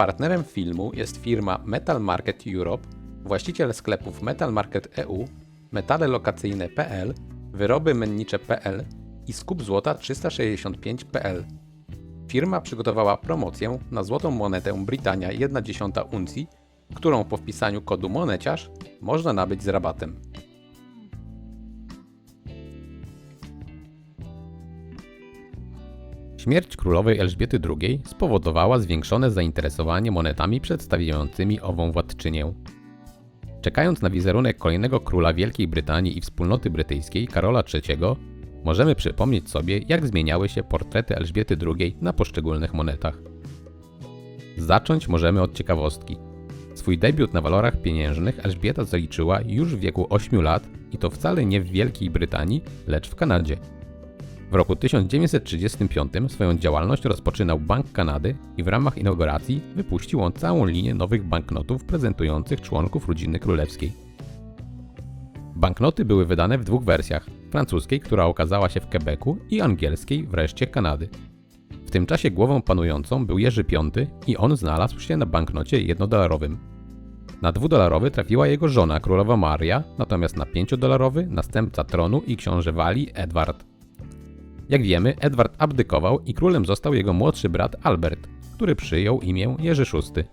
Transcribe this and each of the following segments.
Partnerem filmu jest firma Metal Market Europe, właściciel sklepów Metal Market EU, metalelokacyjne.pl, wyroby mennicze.pl i skup złota 365.pl. Firma przygotowała promocję na złotą monetę Britania 1,1 uncji, którą po wpisaniu kodu moneciarz można nabyć z rabatem. Śmierć królowej Elżbiety II spowodowała zwiększone zainteresowanie monetami przedstawiającymi ową władczynię. Czekając na wizerunek kolejnego króla Wielkiej Brytanii i wspólnoty brytyjskiej, Karola III, możemy przypomnieć sobie, jak zmieniały się portrety Elżbiety II na poszczególnych monetach. Zacząć możemy od ciekawostki. Swój debiut na walorach pieniężnych Elżbieta zaliczyła już w wieku 8 lat i to wcale nie w Wielkiej Brytanii, lecz w Kanadzie. W roku 1935 swoją działalność rozpoczynał Bank Kanady i w ramach inauguracji wypuścił on całą linię nowych banknotów prezentujących członków rodziny królewskiej. Banknoty były wydane w dwóch wersjach: francuskiej, która okazała się w Quebecu, i angielskiej, wreszcie Kanady. W tym czasie głową panującą był Jerzy V i on znalazł się na banknocie jednodolarowym. Na dwudolarowy trafiła jego żona, królowa Maria, natomiast na pięciodolarowy następca tronu i książę Walii Edward. Jak wiemy, Edward abdykował i królem został jego młodszy brat Albert, który przyjął imię Jerzy VI.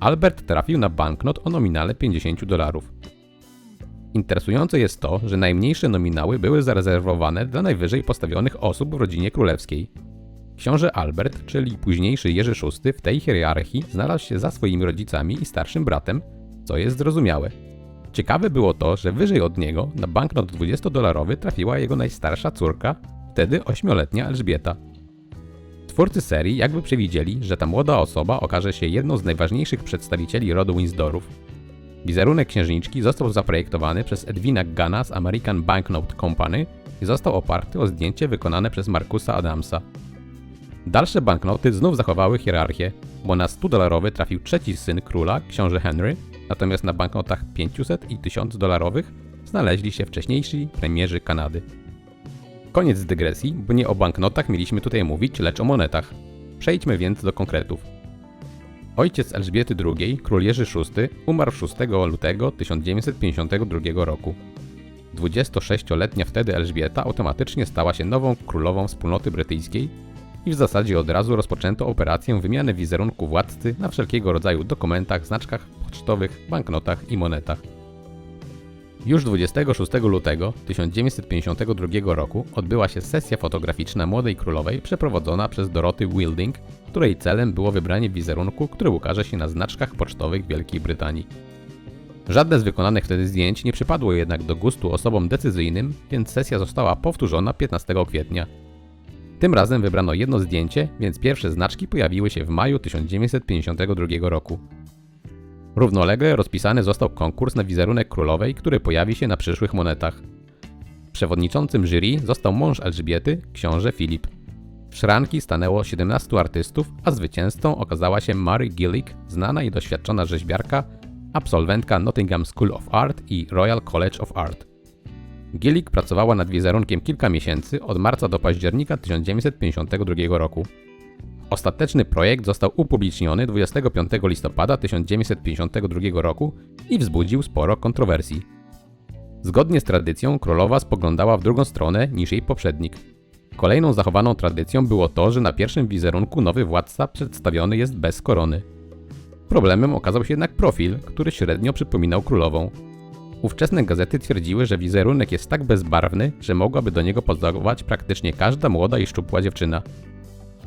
Albert trafił na banknot o nominale 50 dolarów. Interesujące jest to, że najmniejsze nominały były zarezerwowane dla najwyżej postawionych osób w rodzinie królewskiej. Książę Albert, czyli późniejszy Jerzy VI, w tej hierarchii znalazł się za swoimi rodzicami i starszym bratem, co jest zrozumiałe. Ciekawe było to, że wyżej od niego na banknot 20-dolarowy trafiła jego najstarsza córka, wtedy ośmioletnia Elżbieta. Twórcy serii jakby przewidzieli, że ta młoda osoba okaże się jedną z najważniejszych przedstawicieli rodu Windsorów. Wizerunek księżniczki został zaprojektowany przez Edwina Gana z American Banknote Company i został oparty o zdjęcie wykonane przez Markusa Adamsa. Dalsze banknoty znów zachowały hierarchię, bo na 100-dolarowy trafił trzeci syn króla, książę Henry, natomiast na banknotach 500 i 1000 dolarowych znaleźli się wcześniejsi premierzy Kanady. Koniec dygresji, bo nie o banknotach mieliśmy tutaj mówić, lecz o monetach. Przejdźmy więc do konkretów. Ojciec Elżbiety II, król Jerzy VI, umarł 6 lutego 1952 roku. 26-letnia wtedy Elżbieta automatycznie stała się nową królową wspólnoty brytyjskiej i w zasadzie od razu rozpoczęto operację wymiany wizerunku władcy na wszelkiego rodzaju dokumentach, znaczkach pocztowych, banknotach i monetach. Już 26 lutego 1952 roku odbyła się sesja fotograficzna młodej królowej przeprowadzona przez Doroty Wilding, której celem było wybranie wizerunku, który ukaże się na znaczkach pocztowych Wielkiej Brytanii. Żadne z wykonanych wtedy zdjęć nie przypadło jednak do gustu osobom decyzyjnym, więc sesja została powtórzona 15 kwietnia. Tym razem wybrano jedno zdjęcie, więc pierwsze znaczki pojawiły się w maju 1952 roku. Równolegle rozpisany został konkurs na wizerunek królowej, który pojawi się na przyszłych monetach. Przewodniczącym jury został mąż Elżbiety, książę Filip. W szranki stanęło 17 artystów, a zwycięzcą okazała się Mary Gillick, znana i doświadczona rzeźbiarka, absolwentka Nottingham School of Art i Royal College of Art. Gillick pracowała nad wizerunkiem kilka miesięcy, od marca do października 1952 roku. Ostateczny projekt został upubliczniony 25 listopada 1952 roku i wzbudził sporo kontrowersji. Zgodnie z tradycją królowa spoglądała w drugą stronę niż jej poprzednik. Kolejną zachowaną tradycją było to, że na pierwszym wizerunku nowy władca przedstawiony jest bez korony. Problemem okazał się jednak profil, który średnio przypominał królową. Ówczesne gazety twierdziły, że wizerunek jest tak bezbarwny, że mogłaby do niego pozować praktycznie każda młoda i szczupła dziewczyna.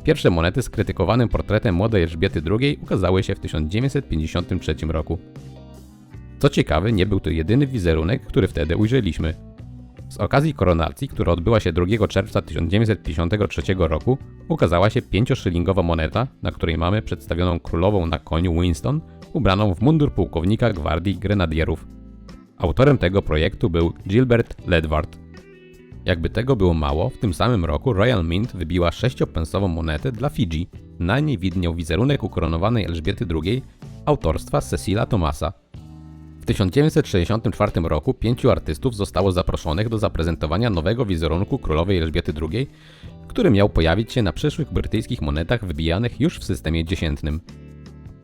Pierwsze monety z krytykowanym portretem młodej Elżbiety II ukazały się w 1953 roku. Co ciekawe, nie był to jedyny wizerunek, który wtedy ujrzeliśmy. Z okazji koronacji, która odbyła się 2 czerwca 1953 roku, ukazała się pięcioszylingowa moneta, na której mamy przedstawioną królową na koniu Winston, ubraną w mundur pułkownika gwardii grenadierów. Autorem tego projektu był Gilbert Ledward. Jakby tego było mało, w tym samym roku Royal Mint wybiła sześciopensową monetę dla Fidżi. Na niej widniał wizerunek ukoronowanej Elżbiety II autorstwa Cecila Thomasa. W 1964 roku pięciu artystów zostało zaproszonych do zaprezentowania nowego wizerunku królowej Elżbiety II, który miał pojawić się na przyszłych brytyjskich monetach wybijanych już w systemie dziesiętnym.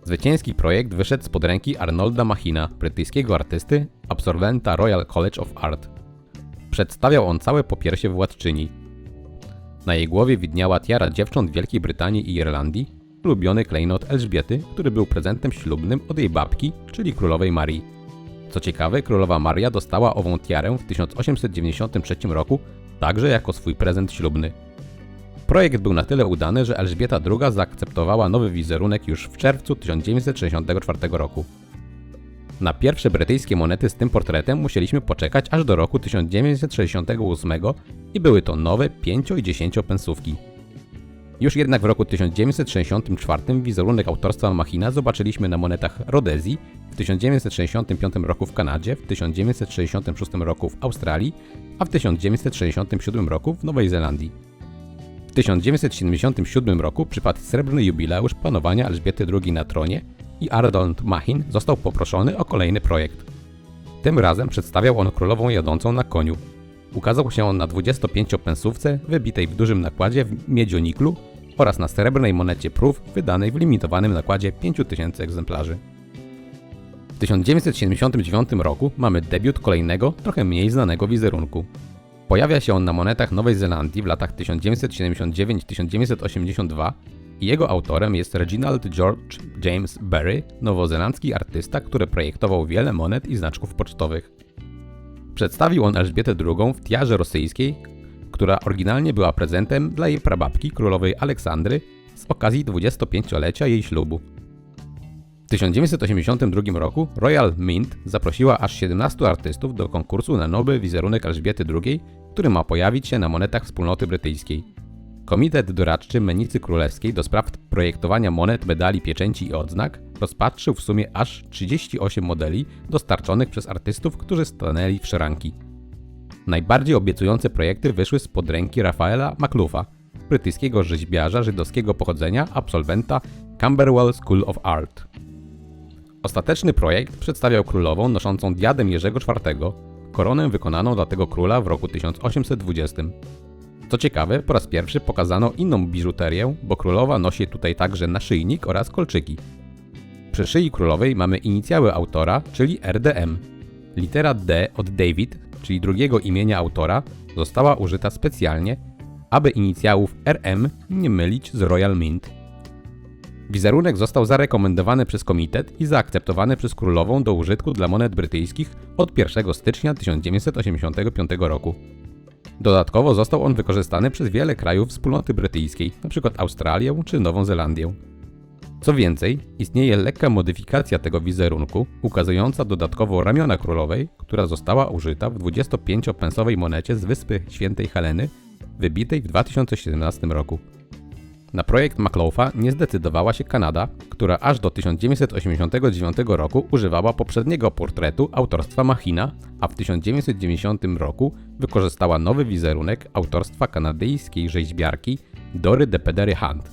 Zwycięski projekt wyszedł spod ręki Arnolda Machina, brytyjskiego artysty, absolwenta Royal College of Art. Przedstawiał on całe popiersie władczyni. Na jej głowie widniała tiara dziewcząt Wielkiej Brytanii i Irlandii, ulubiony klejnot Elżbiety, który był prezentem ślubnym od jej babki, czyli królowej Marii. Co ciekawe, królowa Maria dostała ową tiarę w 1893 roku także jako swój prezent ślubny. Projekt był na tyle udany, że Elżbieta II zaakceptowała nowy wizerunek już w czerwcu 1964 roku. Na pierwsze brytyjskie monety z tym portretem musieliśmy poczekać aż do roku 1968 i były to nowe 5 i 10 pensówki. Już jednak w roku 1964 wizerunek autorstwa Machina zobaczyliśmy na monetach Rodezji, w 1965 roku w Kanadzie, w 1966 roku w Australii, a w 1967 roku w Nowej Zelandii. W 1977 roku przypadł srebrny jubileusz panowania Elżbiety II na tronie i Arnold Machin został poproszony o kolejny projekt. Tym razem przedstawiał on królową jadącą na koniu. Ukazał się on na 25-pensówce wybitej w dużym nakładzie w miedzioniklu oraz na srebrnej monecie prób wydanej w limitowanym nakładzie 5000 egzemplarzy. W 1979 roku mamy debiut kolejnego, trochę mniej znanego wizerunku. Pojawia się on na monetach Nowej Zelandii w latach 1979-1982 i jego autorem jest Reginald George James Berry, nowozelandzki artysta, który projektował wiele monet i znaczków pocztowych. Przedstawił on Elżbietę II w tiarze rosyjskiej, która oryginalnie była prezentem dla jej prababki, królowej Aleksandry, z okazji 25-lecia jej ślubu. W 1982 roku Royal Mint zaprosiła aż 17 artystów do konkursu na nowy wizerunek Elżbiety II, który ma pojawić się na monetach wspólnoty brytyjskiej. Komitet doradczy Menicy Królewskiej do spraw projektowania monet, medali, pieczęci i odznak rozpatrzył w sumie aż 38 modeli dostarczonych przez artystów, którzy stanęli w szranki. Najbardziej obiecujące projekty wyszły spod ręki Rafaela Makluffa, brytyjskiego rzeźbiarza żydowskiego pochodzenia, absolwenta Camberwell School of Art. Ostateczny projekt przedstawiał królową noszącą diadem Jerzego IV, koronę wykonaną dla tego króla w roku 1820. Co ciekawe, po raz pierwszy pokazano inną biżuterię, bo królowa nosi tutaj także naszyjnik oraz kolczyki. Przy szyi królowej mamy inicjały autora, czyli RDM. Litera D od David, czyli drugiego imienia autora, została użyta specjalnie, aby inicjałów RM nie mylić z Royal Mint. Wizerunek został zarekomendowany przez komitet i zaakceptowany przez królową do użytku dla monet brytyjskich od 1 stycznia 1985 roku. Dodatkowo został on wykorzystany przez wiele krajów wspólnoty brytyjskiej, np. Australię czy Nową Zelandię. Co więcej, istnieje lekka modyfikacja tego wizerunku, ukazująca dodatkowo ramiona królowej, która została użyta w 25-pensowej monecie z wyspy Świętej Heleny, wybitej w 2017 roku. Na projekt McLaugha nie zdecydowała się Kanada, która aż do 1989 roku używała poprzedniego portretu autorstwa Machina, a w 1990 roku wykorzystała nowy wizerunek autorstwa kanadyjskiej rzeźbiarki Dory de Hunt.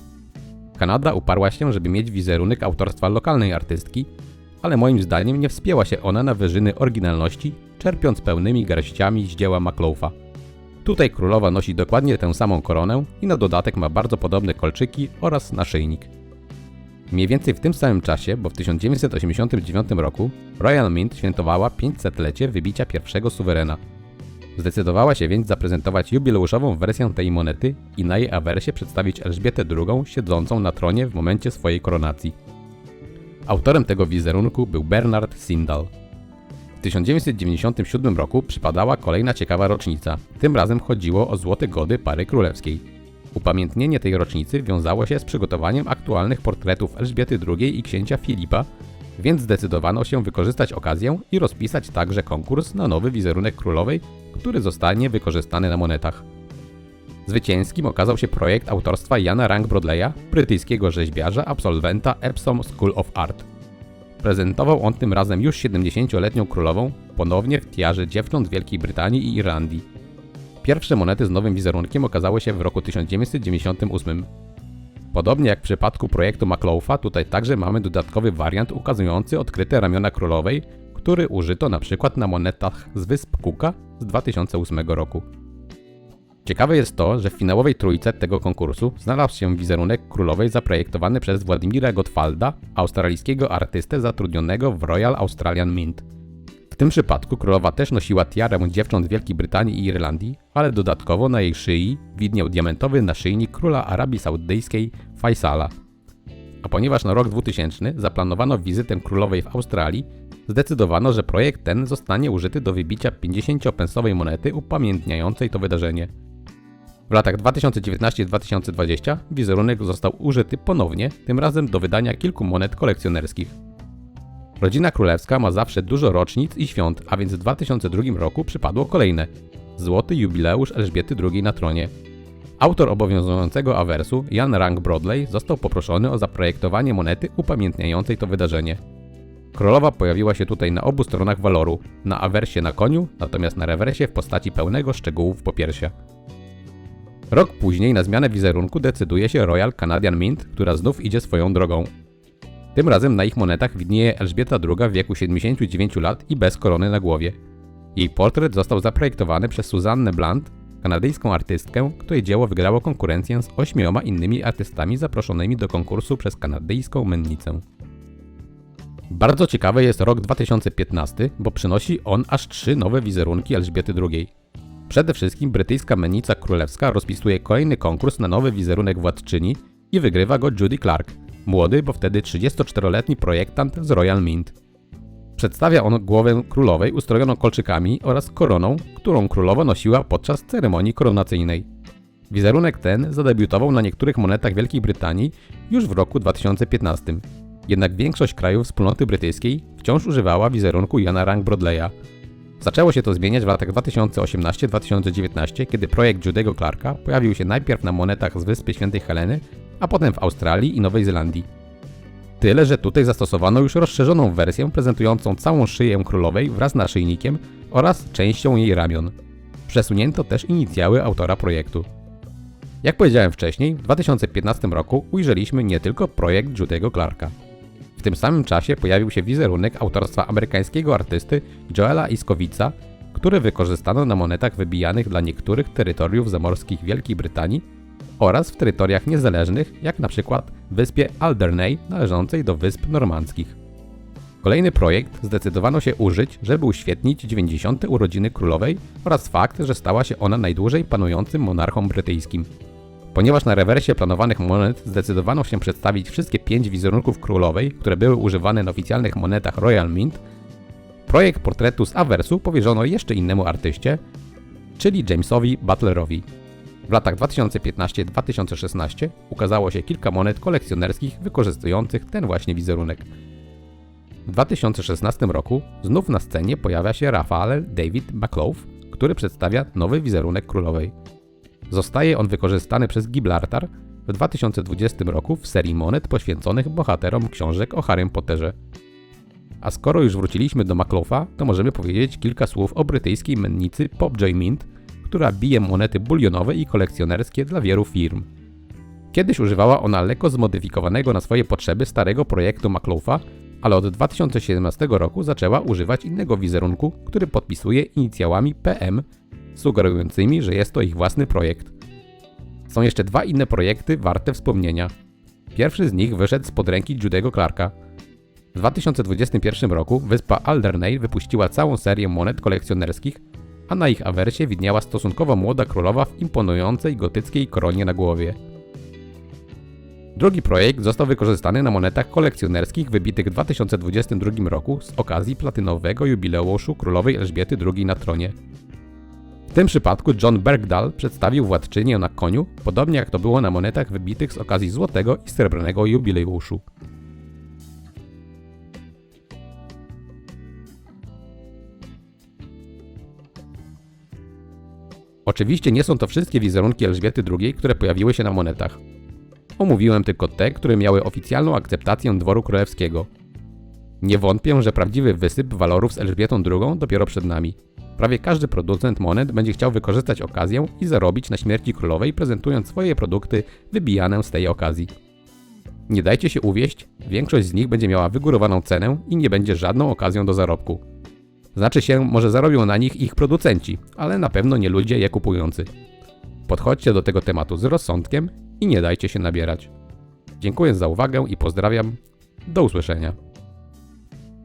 Kanada uparła się, żeby mieć wizerunek autorstwa lokalnej artystki, ale moim zdaniem nie wspięła się ona na wyżyny oryginalności, czerpiąc pełnymi garściami z dzieła McLaugha. Tutaj królowa nosi dokładnie tę samą koronę i na dodatek ma bardzo podobne kolczyki oraz naszyjnik. Mniej więcej w tym samym czasie, bo w 1989 roku, Royal Mint świętowała 500-lecie wybicia pierwszego suwerena. Zdecydowała się więc zaprezentować jubileuszową wersję tej monety i na jej awersie przedstawić Elżbietę II siedzącą na tronie w momencie swojej koronacji. Autorem tego wizerunku był Bernard Sindal. W 1997 roku przypadała kolejna ciekawa rocznica. Tym razem chodziło o złote gody pary królewskiej. Upamiętnienie tej rocznicy wiązało się z przygotowaniem aktualnych portretów Elżbiety II i księcia Filipa, więc zdecydowano się wykorzystać okazję i rozpisać także konkurs na nowy wizerunek królowej, który zostanie wykorzystany na monetach. Zwycięskim okazał się projekt autorstwa Jana Rank Brodleya, brytyjskiego rzeźbiarza, absolwenta Epsom School of Art. Prezentował on tym razem już 70-letnią królową, ponownie w tiarze dziewcząt Wielkiej Brytanii i Irlandii. Pierwsze monety z nowym wizerunkiem okazały się w roku 1998. Podobnie jak w przypadku projektu McLaugha, tutaj także mamy dodatkowy wariant ukazujący odkryte ramiona królowej, który użyto na przykład na monetach z wysp Cooka z 2008 roku. Ciekawe jest to, że w finałowej trójce tego konkursu znalazł się wizerunek królowej zaprojektowany przez Władimira Gottwalda, australijskiego artystę zatrudnionego w Royal Australian Mint. W tym przypadku królowa też nosiła tiarę dziewcząt Wielkiej Brytanii i Irlandii, ale dodatkowo na jej szyi widniał diamentowy naszyjnik króla Arabii Saudyjskiej Faisala. A ponieważ na rok 2000 zaplanowano wizytę królowej w Australii, zdecydowano, że projekt ten zostanie użyty do wybicia 50-pensowej monety upamiętniającej to wydarzenie. W latach 2019-2020 wizerunek został użyty ponownie, tym razem do wydania kilku monet kolekcjonerskich. Rodzina królewska ma zawsze dużo rocznic i świąt, a więc w 2002 roku przypadło kolejne złoty jubileusz Elżbiety II na tronie. Autor obowiązującego awersu, Jan Rank Brodley, został poproszony o zaprojektowanie monety upamiętniającej to wydarzenie. Królowa pojawiła się tutaj na obu stronach waloru, na awersie na koniu, natomiast na rewersie w postaci pełnego szczegółów popiersia. Rok później na zmianę wizerunku decyduje się Royal Canadian Mint, która znów idzie swoją drogą. Tym razem na ich monetach widnieje Elżbieta II w wieku 79 lat i bez korony na głowie. Jej portret został zaprojektowany przez Suzannę Blunt, kanadyjską artystkę, której dzieło wygrało konkurencję z ośmioma innymi artystami zaproszonymi do konkursu przez kanadyjską mennicę. Bardzo ciekawy jest rok 2015, bo przynosi on aż trzy nowe wizerunki Elżbiety II. Przede wszystkim brytyjska mennica królewska rozpisuje kolejny konkurs na nowy wizerunek władczyni i wygrywa go Judy Clark, młody, bo wtedy 34-letni projektant z Royal Mint. Przedstawia on głowę królowej ustrojoną kolczykami oraz koroną, którą królowa nosiła podczas ceremonii koronacyjnej. Wizerunek ten zadebiutował na niektórych monetach Wielkiej Brytanii już w roku 2015. Jednak większość krajów wspólnoty brytyjskiej wciąż używała wizerunku Jana Rank Brodleya. Zaczęło się to zmieniać w latach 2018-2019, kiedy projekt Judego Clarka pojawił się najpierw na monetach z Wyspy Świętej Heleny, a potem w Australii i Nowej Zelandii. Tyle, że tutaj zastosowano już rozszerzoną wersję prezentującą całą szyję królowej wraz z naszyjnikiem oraz częścią jej ramion. Przesunięto też inicjały autora projektu. Jak powiedziałem wcześniej, w 2015 roku ujrzeliśmy nie tylko projekt Judego Clarka. W tym samym czasie pojawił się wizerunek autorstwa amerykańskiego artysty Joela Iskowica, który wykorzystano na monetach wybijanych dla niektórych terytoriów zamorskich Wielkiej Brytanii oraz w terytoriach niezależnych, jak na przykład wyspie Alderney należącej do Wysp Normandzkich. Kolejny projekt zdecydowano się użyć, żeby uświetnić 90. urodziny królowej oraz fakt, że stała się ona najdłużej panującym monarchą brytyjskim. Ponieważ na rewersie planowanych monet zdecydowano się przedstawić wszystkie pięć wizerunków królowej, które były używane na oficjalnych monetach Royal Mint, projekt portretu z awersu powierzono jeszcze innemu artyście, czyli Jamesowi Butlerowi. W latach 2015-2016 ukazało się kilka monet kolekcjonerskich wykorzystujących ten właśnie wizerunek. W 2016 roku znów na scenie pojawia się Rafael David McLough, który przedstawia nowy wizerunek królowej. Zostaje on wykorzystany przez Gibraltar w 2020 roku w serii monet poświęconych bohaterom książek o Harrym Potterze. A skoro już wróciliśmy do Maclofa, to możemy powiedzieć kilka słów o brytyjskiej mennicy Popjoy Mint, która bije monety bulionowe i kolekcjonerskie dla wielu firm. Kiedyś używała ona lekko zmodyfikowanego na swoje potrzeby starego projektu Maclofa, ale od 2017 roku zaczęła używać innego wizerunku, który podpisuje inicjałami PM sugerującymi, że jest to ich własny projekt. Są jeszcze dwa inne projekty warte wspomnienia. Pierwszy z nich wyszedł spod ręki Judego Clarka. W 2021 roku wyspa Alderney wypuściła całą serię monet kolekcjonerskich, a na ich awersie widniała stosunkowo młoda królowa w imponującej gotyckiej koronie na głowie. Drugi projekt został wykorzystany na monetach kolekcjonerskich wybitych w 2022 roku z okazji platynowego jubileuszu królowej Elżbiety II na tronie. W tym przypadku John Bergdahl przedstawił władczynię na koniu, podobnie jak to było na monetach wybitych z okazji złotego i srebrnego jubileuszu. Oczywiście nie są to wszystkie wizerunki Elżbiety II, które pojawiły się na monetach. Omówiłem tylko te, które miały oficjalną akceptację dworu królewskiego. Nie wątpię, że prawdziwy wysyp walorów z Elżbietą II dopiero przed nami. Prawie każdy producent monet będzie chciał wykorzystać okazję i zarobić na śmierci królowej, prezentując swoje produkty wybijane z tej okazji. Nie dajcie się uwieść, większość z nich będzie miała wygórowaną cenę i nie będzie żadną okazją do zarobku. Znaczy się, może zarobią na nich ich producenci, ale na pewno nie ludzie je kupujący. Podchodźcie do tego tematu z rozsądkiem i nie dajcie się nabierać. Dziękuję za uwagę i pozdrawiam. Do usłyszenia.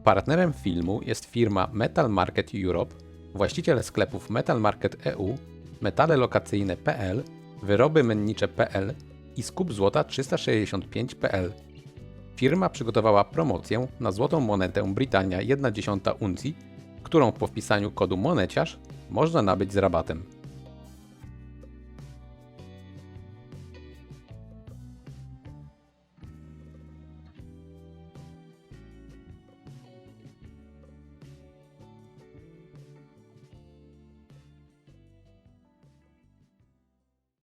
Partnerem filmu jest firma Metal Market Europe, właściciel sklepów Metal Market EU, metalelokacyjne.pl, wyroby mennicze.pl i skup złota 365.pl. Firma przygotowała promocję na złotą monetę Britannia 1,1 uncji, którą po wpisaniu kodu moneciarz można nabyć z rabatem.